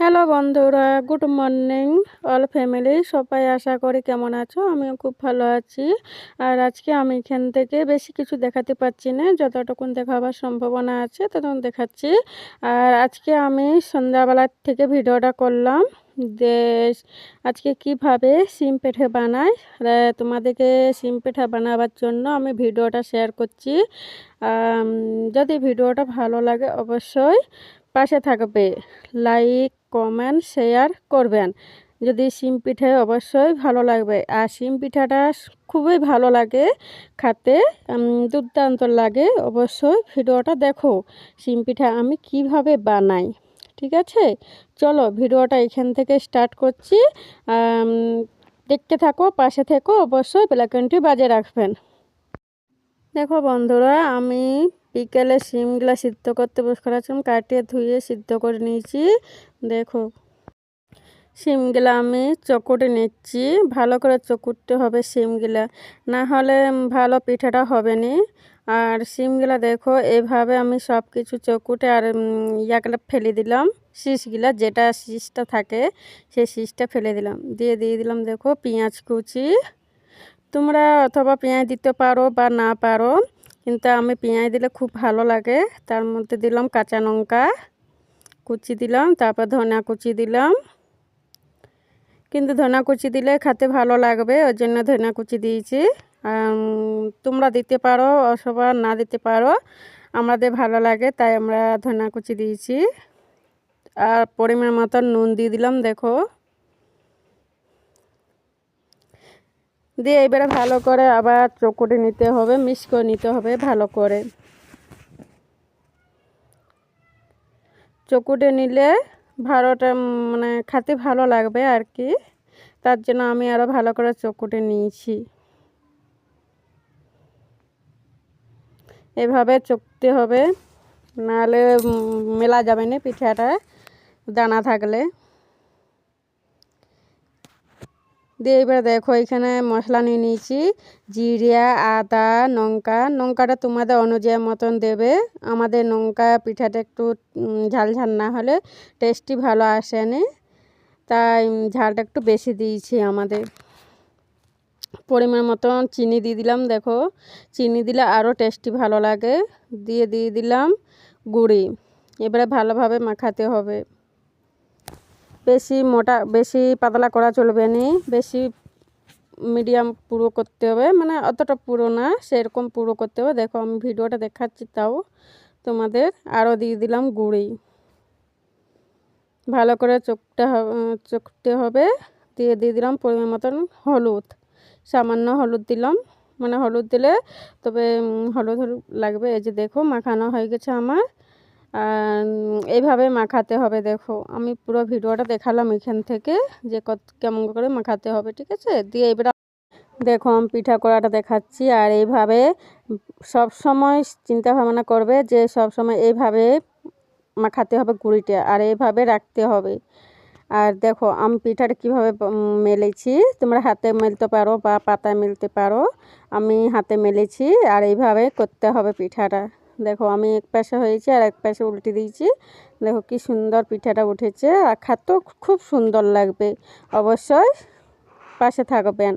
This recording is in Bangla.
হ্যালো বন্ধুরা, গুড মর্নিং, অল ফ্যামিলি, সবাই আশা করি কেমন আছো? আমিও খুব ভালো আছি। আর আজকে আমি এখান থেকে বেশি কিছু দেখাতে পারছি না, যতটুকুন দেখাবার সম্ভাবনা আছে ততক্ষণ দেখাচ্ছি। আর আজকে আমি সন্ধ্যাবেলার থেকে ভিডিওটা করলাম, যে আজকে কীভাবে সিম পিঠে বানাই তোমাদেরকে সিম পিঠা বানাবার জন্য আমি ভিডিওটা শেয়ার করছি। যদি ভিডিওটা ভালো লাগে অবশ্যই পাশে থাকবে। লাইক, কমেন্ট, শেয়ার করবেন। যদি শিম পিঠে অবশ্যই ভালো লাগবে। আর শিম পিঠাটা খুবই ভালো লাগে খাতে দুর্দান্ত লাগে। অবশ্যই ভিডিওটা দেখো, শিম পিঠা আমি কীভাবে বানাই। ঠিক আছে? চলো ভিডিওটা এখান থেকে স্টার্ট করছি। দেখতে থাকো, পাশে থেকো। অবশ্যই প্লাকেনটি বাজে রাখবেন। দেখো বন্ধুরা, আমি বিকেলে শিমগুলো সিদ্ধ করতে বসে করেছিলাম কাটিয়ে ধুয়ে সিদ্ধ করে নিয়েছি। দেখো শিমগুলা আমি চকুটে নিচ্ছি। ভালো করে চকুটতে হবে শিমগুলা না হলে ভালো পিঠাটা হবে না। আর শিমগুলা দেখো, এভাবে আমি সব কিছু চকুটে আর ইয়াগুলো ফেলে দিলাম। শীষগুলা, যেটা শীষটা থাকে, সেই শীষটা ফেলে দিলাম। দিয়ে দিয়ে দিলাম দেখো, পেঁয়াজ কুচি। তোমরা অথবা পেঁয়াজ দিতে পারো বা না পারো। কিন্তু আমি পেঁয়াজ দিলে খুব ভালো লাগে। তার মধ্যে দিলাম কাঁচা লঙ্কা, কুচি দিলাম, তারপর ধনা কুচি দিলাম। কিন্তু ধনা কুচি দিলে খেতে ভালো লাগবে, ওই জন্য ধনা কুচি দিয়েছি। তোমরা দিতে পারো অথবা না দিতে পারো, আমাদের ভালো লাগে, তাই আমরা ধনা কুচি দিয়েছি। আর পরিমাণ মতন নুন দিয়ে দিলাম, দেখো। দিয়ে এবারে ভালো করে আবার চকুটে নিতে হবে মিক্স করে নিতে হবে ভালো করে। চকুটে নিলে ভালোটা মানে খাতে ভালো লাগবে আর কি, তার জন্য আমি আরও ভালো করে চকুটে নিয়েছি। এভাবে চকতে হবে, নাহলে মেলা যাবে না পিঠাটা, দানা থাকলে। দিয়ে এবার দেখো এখানে মশলা নিয়ে নিয়েছি। জিরিয়া, আদা, লঙ্কা। লঙ্কাটা তোমাদের অনুযায়ী মতন দেবে। আমাদের লঙ্কা পিঠাটা একটু ঝাল ঝাল না হলে টেস্টি ভালো আসে আসেনি। তাই ঝালটা একটু বেশি দিয়েছি আমাদের। পরিমাণ মতন চিনি দিয়ে দিলাম, দেখো। চিনি দিলে আরও টেস্টি ভালো লাগে। দিয়ে দিয়ে দিলাম গুড়ি। এবারে ভালোভাবে মাখাতে হবে। বেশি মোটা, বেশি পাতলা করা চলবে না। বেশি মিডিয়াম পুরো করতে হবে। মানে অতটা পুরো না, সেরকম পুরো করতে হবে। দেখো, আমি ভিডিওটা দেখাচ্ছি তাও তোমাদের। আরও দিয়ে দিলাম গুঁড়ি। ভালো করে চোখতে চোখতে হবে। দিয়ে দিয়ে দিলাম পরিমাণ মতন হলুদ। সামান্য হলুদ দিলাম। মানে হলুদ দিলে তবে হলুদ হলুদ লাগবে। এই যে দেখো, মাখানো হয়ে গেছে আমার। এইভাবে মাখাতে হবে, দেখো। আমি পুরো ভিডিওটা দেখালাম এখান থেকে যে কত, কেমন করে মাখাতে হবে, ঠিক আছে? দিয়ে এবার দেখো, আমি পিঠা করাটা দেখাচ্ছি। আর এইভাবে সব সময় চিন্তা ভাবনা করবে যে সব সময় এইভাবে মাখাতে হবে গুঁড়িটা, আর এইভাবে রাখতে হবে। আর দেখো, আমি পিঠাটা কীভাবে মেলেছি। তোমরা হাতে মেলতে পারো বা পাতায় মেলতে পারো। আমি হাতে মেলেছি, আর এইভাবে করতে হবে পিঠাটা। দেখো আমি এক পাশে হয়েছে আর এক পাশে উল্টে দিয়েছি। দেখো কি সুন্দর পিঠাটা উঠেছে। আর খাতেও খুব সুন্দর লাগবে। অবশ্যই পাশে থাকবেন।